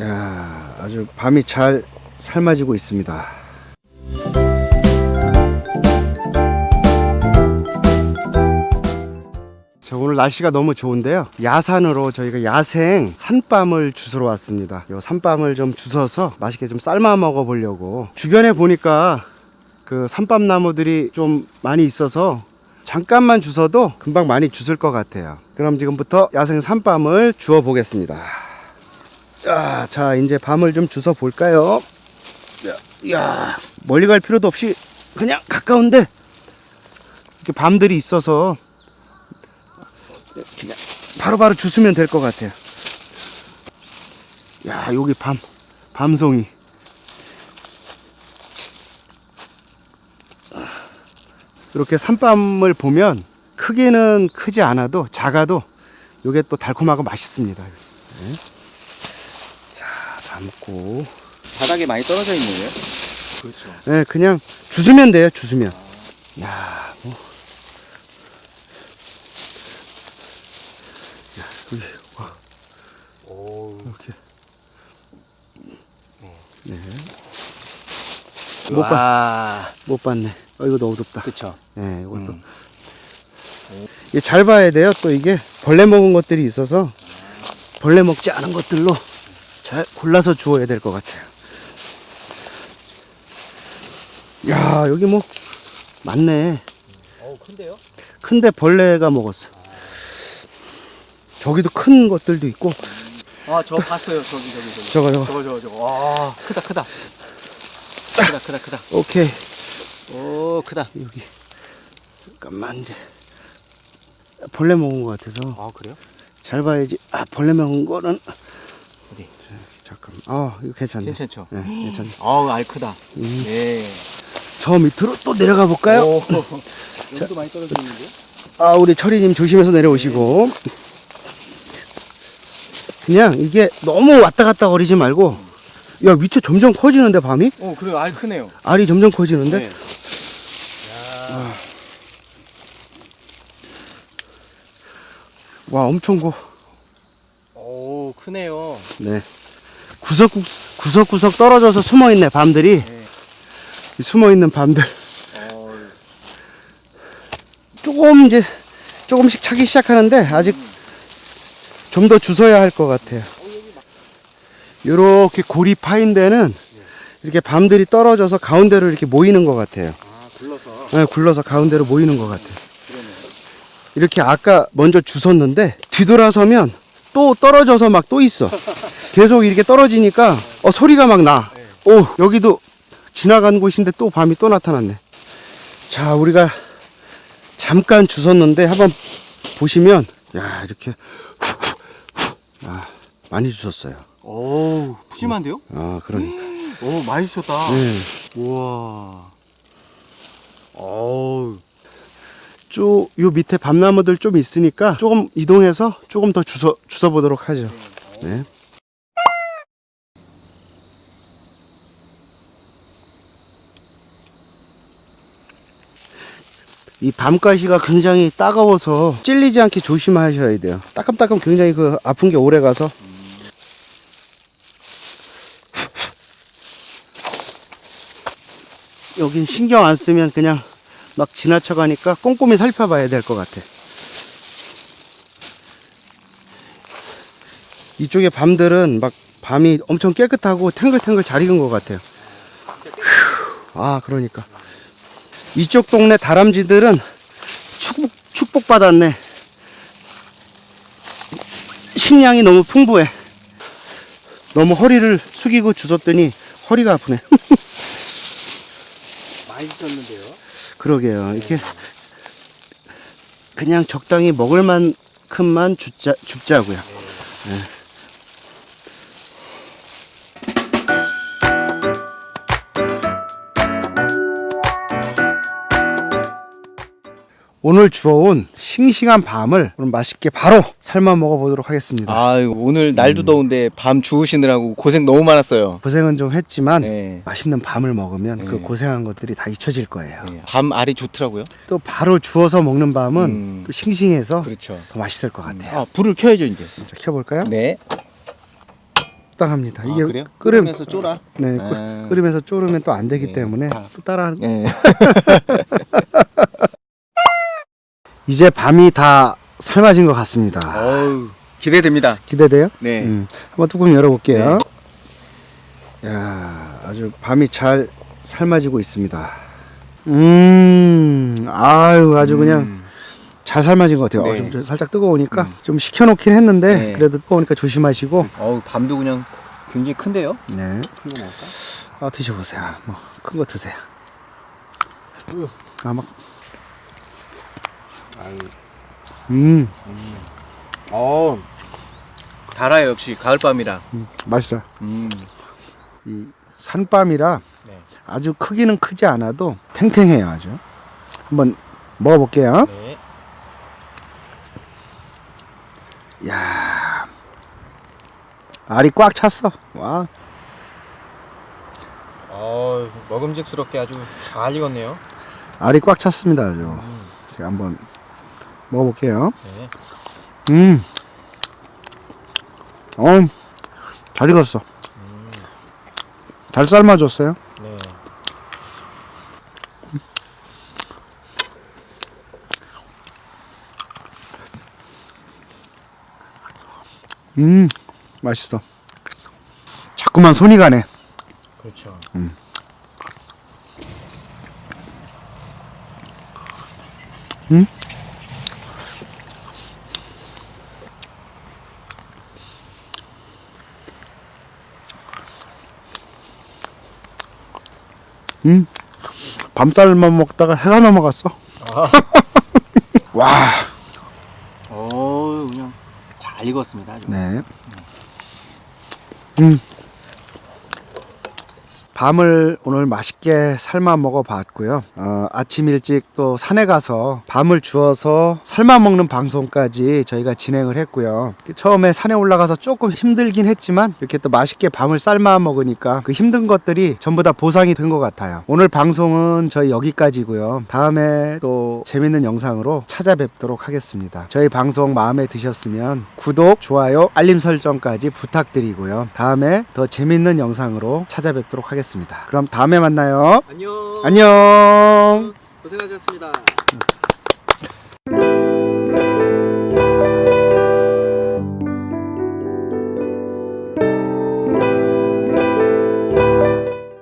야, 아주 밤이 잘 삶아지고 있습니다. 자, 오늘 날씨가 너무 좋은데요. 야산으로 저희가 야생 산밤을 주스러 왔습니다. 요 산밤을 좀 주워서 맛있게 좀 삶아 먹어 보려고. 주변에 보니까 그 산밤 나무들이 좀 많이 있어서 잠깐만 주워도 금방 많이 주술 것 같아요. 그럼 지금부터 야생 산밤을 주워 보겠습니다. 자, 자, 이제 밤을 좀 주워 볼까요? 야, 야, 멀리 갈 필요도 없이 그냥 가까운데 이렇게 밤들이 있어서 그냥 바로바로 주스면 될 것 같아요. 야, 여기 밤, 밤송이. 이렇게 산밤을 보면 크기는 크지 않아도 작아도 이게 또 달콤하고 맛있습니다. 네. 자, 담고. 바닥에 많이 떨어져 있는 거예요? 그렇죠. 네, 그냥 주스면 돼요, 주스면. 야, 뭐. 야, 여기, 와. 오. 이렇게. 네. 못못 봐. 못 봤네. 어, 이거 너무 어둡다. 그쵸. 네, 이것도. 음. 이게 잘 봐야 돼요. 또 이게 벌레 먹은 것들이 있어서 벌레 먹지 않은 것들로 잘 골라서 주워야 될 것 같아요. 야, 여기 뭐 많네. 어 큰데요? 큰데 벌레가 먹었어. 저기도 큰 것들도 있고. 아 저 봤어요 저기 저기 저기. 저거 저거. 저거 저거 저거. 와 크다 크다. 크다 크다 크다. 오케이. 오 크다. 여기. 잠깐만 이제. 벌레 먹은 것 같아서 아 그래요? 잘 봐야지. 아, 벌레 먹은 거는 어디? 잠깐. 아, 이거 괜찮네. 괜찮죠? 네, 괜찮네. 아우 알 크다. 음. 네. 저 밑으로 또 내려가 볼까요? 오. 여기도 많이 떨어져 있는데? 아, 우리 철이님 조심해서 내려오시고. 그냥 이게 너무 왔다 갔다 거리지 말고, 야, 밑에 점점 커지는데, 밤이? 어 그래 알 크네요. 알이 점점 커지는데? 네. 야. 와, 엄청 고. 오 크네요. 네. 구석구석, 구석구석 떨어져서 숨어 있네, 밤들이. 네. 숨어 있는 밤들. 어. 조금 이제, 조금씩 차기 시작하는데, 아직 좀더 주워야 할 것 같아요. 이렇게 고리 파인 데는 이렇게 밤들이 떨어져서 가운데로 이렇게 모이는 것 같아요. 아 굴러서. 네, 굴러서 가운데로 모이는 것 같아요. 이렇게 아까 먼저 주웠는데 뒤돌아서면 또 떨어져서 막 또 있어. 계속 이렇게 떨어지니까 어, 소리가 막 나. 오 여기도 지나간 곳인데 또 밤이 또 나타났네. 자 우리가 잠깐 주웠는데 한번 보시면 야 이렇게 아, 많이 주웠어요. 오 푸짐한데요? 아 그러니까. 오 많이 주셨다. 네. 우와. 어우. 쭉 요 밑에 밤나무들 좀 있으니까 조금 이동해서 조금 더 주워 주워 보도록 하죠. 네. 이 밤가시가 굉장히 따가워서 찔리지 않게 조심하셔야 돼요. 따끔따끔 굉장히 그 아픈 게 오래 가서. 여긴 신경 안 쓰면 그냥 막 지나쳐 가니까 꼼꼼히 살펴봐야 될 것 같아. 이쪽에 밤들은 막 밤이 엄청 깨끗하고 탱글탱글 잘 익은 것 같아요. 휴, 아, 그러니까. 이쪽 동네 다람쥐들은 축복, 축복받았네. 식량이 너무 풍부해. 너무 허리를 숙이고 주웠더니 허리가 아프네. 많이 주셨는데요. 그러게요. 이렇게 그냥 적당히 먹을 만큼만 줍자, 줍자고요. 네. 오늘 주워온 싱싱한 밤을 오늘 맛있게 바로 삶아 먹어보도록 하겠습니다. 아 오늘 날도 더운데 밤 주우시느라고 고생 너무 많았어요. 고생은 좀 했지만 네. 맛있는 밤을 먹으면 그 네. 고생한 것들이 다 잊혀질 거예요. 네, 밤 알이 좋더라고요. 또 바로 주워서 먹는 밤은 음. 또 싱싱해서 그렇죠. 더 맛있을 것 같아요. 아 불을 켜야죠 이제. 자, 켜볼까요? 네. 적당합니다. 이게 아, 그래요? 끓음 끓으면서 쫄아. 네, 아. 끓- 끓으면서 졸으면 또 안 되기 네, 때문에 다. 또 따라 하는 예. 이제 밤이 다 삶아진 것 같습니다. 어우 기대됩니다. 기대돼요? 네. 음, 한번 뚜껑 열어볼게요. 야, 아주 밤이 잘 삶아지고 있습니다. 음, 아유, 아주 그냥 음. 잘 삶아진 것 같아요. 어, 네. 좀 살짝 뜨거우니까 음. 좀 식혀놓긴 했는데 네. 그래도 뜨거우니까 조심하시고. 어우 밤도 그냥 굉장히 큰데요? 네, 큰거 먹을까? 아, 드셔보세요. 뭐 큰 거 드세요. 아, 막, 음, 어 달아요 역시 가을밤이라. 맛있어요. 음. 이 산밤이라 네. 아주 크기는 크지 않아도 탱탱해요, 아주. 한번 먹어볼게요. 네. 야 알이 꽉 찼어. 와, 어 먹음직스럽게 아주 잘 익었네요. 알이 꽉 찼습니다, 아주. 제가 한번 먹어볼게요. 네. 음, 어, 잘 익었어. 잘 삶아줬어요. 네. 음, 맛있어. 자꾸만 손이 가네. 그렇죠. 음, 밤쌀만 먹다가 해가 넘어갔어. 와, 어 그냥 잘 익었습니다. 아주. 네. 음. 밤을 오늘 맛있게 삶아 먹어 봤고요. 어, 아침 일찍 또 산에 가서 밤을 주워서 삶아 먹는 방송까지 저희가 진행을 했고요. 처음에 산에 올라가서 조금 힘들긴 했지만 이렇게 또 맛있게 밤을 삶아 먹으니까 그 힘든 것들이 전부 다 보상이 된 것 같아요. 오늘 방송은 저희 여기까지고요. 다음에 또 재밌는 영상으로 찾아뵙도록 하겠습니다. 저희 방송 마음에 드셨으면 구독, 좋아요, 알림 설정까지 부탁드리고요. 다음에 더 재밌는 영상으로 찾아뵙도록 하겠습니다. 그럼 다음에 만나요. 안녕. 안녕. 고생하셨습니다.